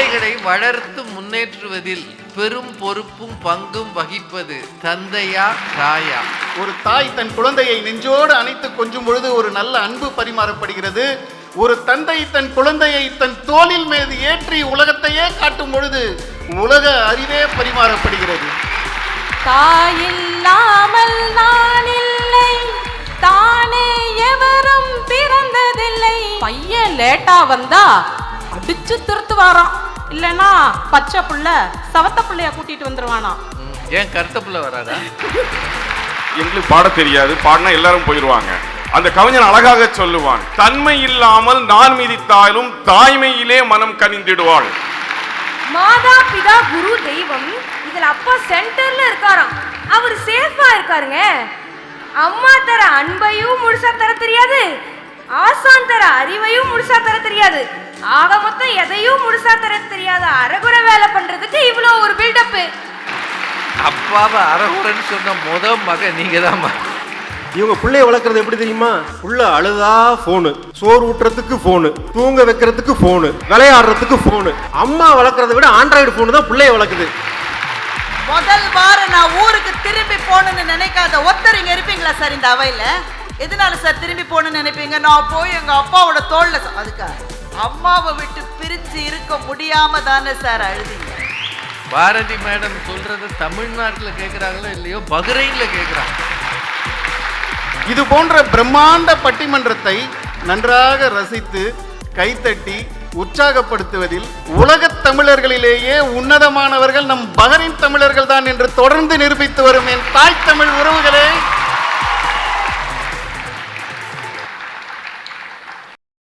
வளர்த்து முன்னேற்றுவதில் பெரும் பொறுப்பும் பங்கும் வகிப்பது தந்தையா தாயா? ஒரு தாய் தன் குழந்தையை நெஞ்சோடு அணைத்து கொஞ்சும் பொழுது ஒரு நல்ல அன்பு பரிமாறப்படுகிறது. ஒரு தந்தை தன் குழந்தையை தன் தோளில் மீது ஏற்றி உலகத்தையே காட்டும் பொழுது உலக அறிவே பரிமாறப்படுகிறது. தாயில்லாமல் நான் இல்லை. தானே எவரும் பிறந்ததில்லை. பையன் லேட்டா வந்தா அடிச்சு திருத்து வாராம் இல்லனா பச்சை புள்ள சவத்த புள்ளைய கூட்டிட்டு வந்துருவானா? ஏன் கருத்த புள்ள வராதா? எங்களுக்கு பாட தெரியாது பாடினா எல்லாரும் போயிடுவாங்க. அந்த கவிஞன் அழகாக சொல்லுவான் தன்மை இல்லாமல் நான் மிதித்தாலும் தாய்மையிலே மனம் கனிந்திடுவாள். மாதா பிதா குரு தெய்வம் இதுல அப்பா சென்டர்ல இருக்காராம். அவர் சேஃபா இருக்காருங்க. அம்மா தர அன்பையும் முழுசா தர தெரியாது. ஆசான் தர அறிவையும் முழுசா தர தெரியாது. ஆக மொத்தம் எதையும் முழுசா தர தெரியாத அரைகுறை வேலை பண்றதுக்கு இவ்வளோ ஒரு பில்டப்பு அப்பாவை அறகுறன்னு சொன்ன முத மகன் நீங்க இவங்க பிள்ளைய வளர்க்குறது எப்படி தெரியுமா? புள்ள அழுதா ஃபோனு சோறு ஊட்டுறதுக்கு ஃபோனு தூங்க வைக்கிறதுக்கு ஃபோனு விளையாடுறதுக்கு ஃபோனு அம்மா வளர்க்குறத விட ஆண்ட்ராய்டு ஃபோனு தான் பிள்ளைய வளர்க்குது. முதல் வாரம் நான் ஊருக்கு திரும்பி போகணும்னு நினைக்காத ஒருத்தர் இங்க இருப்பீங்களா சார் இந்த அவையில? எதனால சார் திரும்பி போகணும்னு நினைப்பீங்க? நான் போய் எங்க அப்பாவோட தோல்ல ச- அதுக்கா? அம்மாவை விட்டு பிரிஞ்சு இருக்க முடியாம தானே சார் அழுதீங்க பாரதி மேடம் சொல்றது தமிழ்நாட்டுல கேக்குறாங்களோ இல்லையோ பஹ்ரைன்ல கேக்குறாங்க. இது போன்ற பிரம்மாண்ட பட்டிமன்றத்தை நன்றாக ரசித்து கைத்தட்டி உற்சாகப்படுத்துவதில் உலகத் தமிழர்களிலேயே உன்னதமானவர்கள் நம் பஹரின் தமிழர்கள் தான் என்று தொடர்ந்து நிரூபித்து வரும் என் தாய் தமிழ் உறவுகளே.